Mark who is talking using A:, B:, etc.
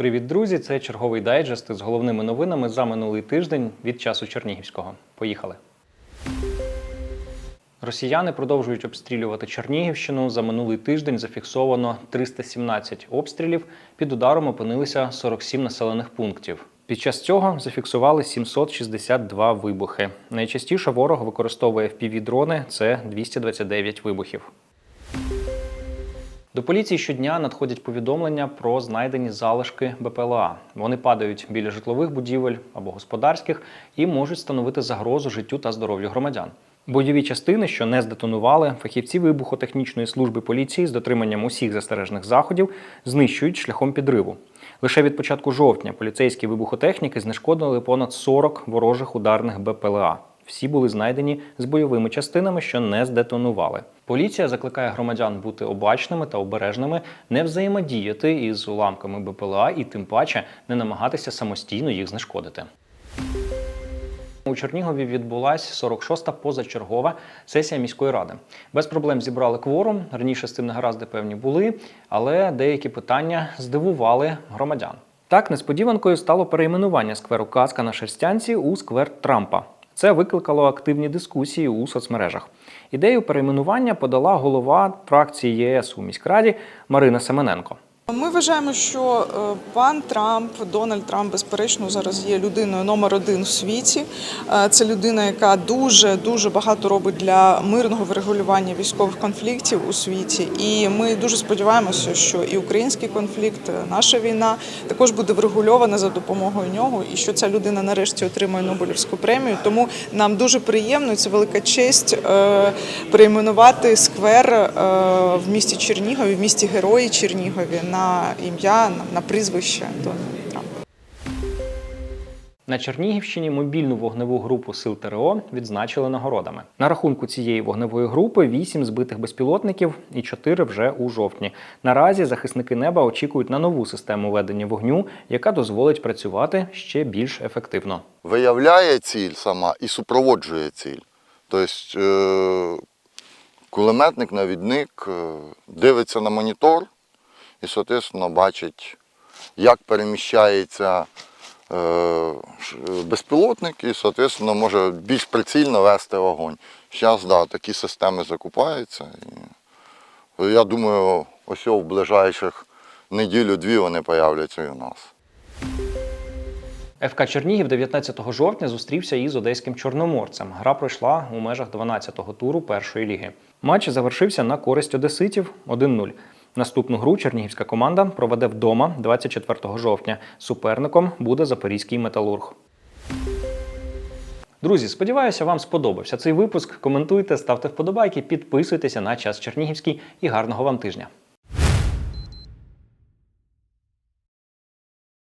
A: Привіт, друзі! Це черговий дайджест з головними новинами за минулий тиждень від часу Чернігівського. Поїхали. Росіяни продовжують обстрілювати Чернігівщину. За минулий тиждень зафіксовано 317 обстрілів. Під ударом опинилися 47 населених пунктів. Під час цього зафіксували 762 вибухи. Найчастіше ворог використовує FPV-дрони – це 229 вибухів. До поліції щодня надходять повідомлення про знайдені залишки БПЛА. Вони падають біля житлових будівель або господарських і можуть становити загрозу життю та здоров'ю громадян. Бойові частини, що не здетонували, фахівці вибухотехнічної служби поліції з дотриманням усіх застережних заходів знищують шляхом підриву. Лише від початку жовтня поліцейські вибухотехніки знешкодили понад 40 ворожих ударних БПЛА. Всі були знайдені з бойовими частинами, що не здетонували. Поліція закликає громадян бути обачними та обережними, не взаємодіяти із уламками БПЛА і тим паче не намагатися самостійно їх знешкодити. У Чернігові відбулася 46-та позачергова сесія міської ради. Без проблем зібрали кворум. Раніше з цим негаразди певні були, але деякі питання здивували громадян. Так, несподіванкою стало перейменування скверу Каска на Шерстянці у сквер Трампа. Це викликало активні дискусії у соцмережах. Ідею перейменування подала голова фракції ЄС у міськраді Марина Семененко.
B: Ми вважаємо, що е, пан Трамп, Дональд Трамп, безперечно, зараз є людиною номер один в світі. Е, Це людина, яка дуже дуже багато робить для мирного врегулювання військових конфліктів у світі. І ми дуже сподіваємося, що і український конфлікт, е, наша війна також буде врегульована за допомогою нього, і що ця людина нарешті отримає Нобелівську премію. Тому нам дуже приємно і це велика честь перейменувати сквер в місті Чернігові, в місті Герої Чернігові на ім'я на, на прізвище Дональда Трампа.
A: На Чернігівщині мобільну вогневу групу сил ТРО відзначили нагородами. На рахунку цієї вогневої групи 8 збитих безпілотників і 4 вже у жовтні. Наразі захисники неба очікують на нову систему ведення вогню, яка дозволить працювати ще більш ефективно.
C: виявляє ціль сама і супроводжує ціль. Тобто е, кулеметник, навідник е, дивиться на монітор і, соответственно, бачить, як переміщається е, безпілотник і, соответственно, може більш прицільно вести вогонь. Зараз да, такі системи закупаються. І, я думаю, ось в ближайших неділю-дві вони появляться і у нас.
A: ФК Чернігів 19 жовтня зустрівся із одеським чорноморцем. Гра пройшла у межах 12-го туру першої ліги. Матч завершився на користь одеситів 1-0. Наступну гру чернігівська команда проведе вдома 24 жовтня. Суперником буде запорізький металург. Друзі, сподіваюся, вам сподобався цей випуск. Коментуйте, ставте вподобайки, підписуйтеся на час Чернігівський і гарного вам тижня.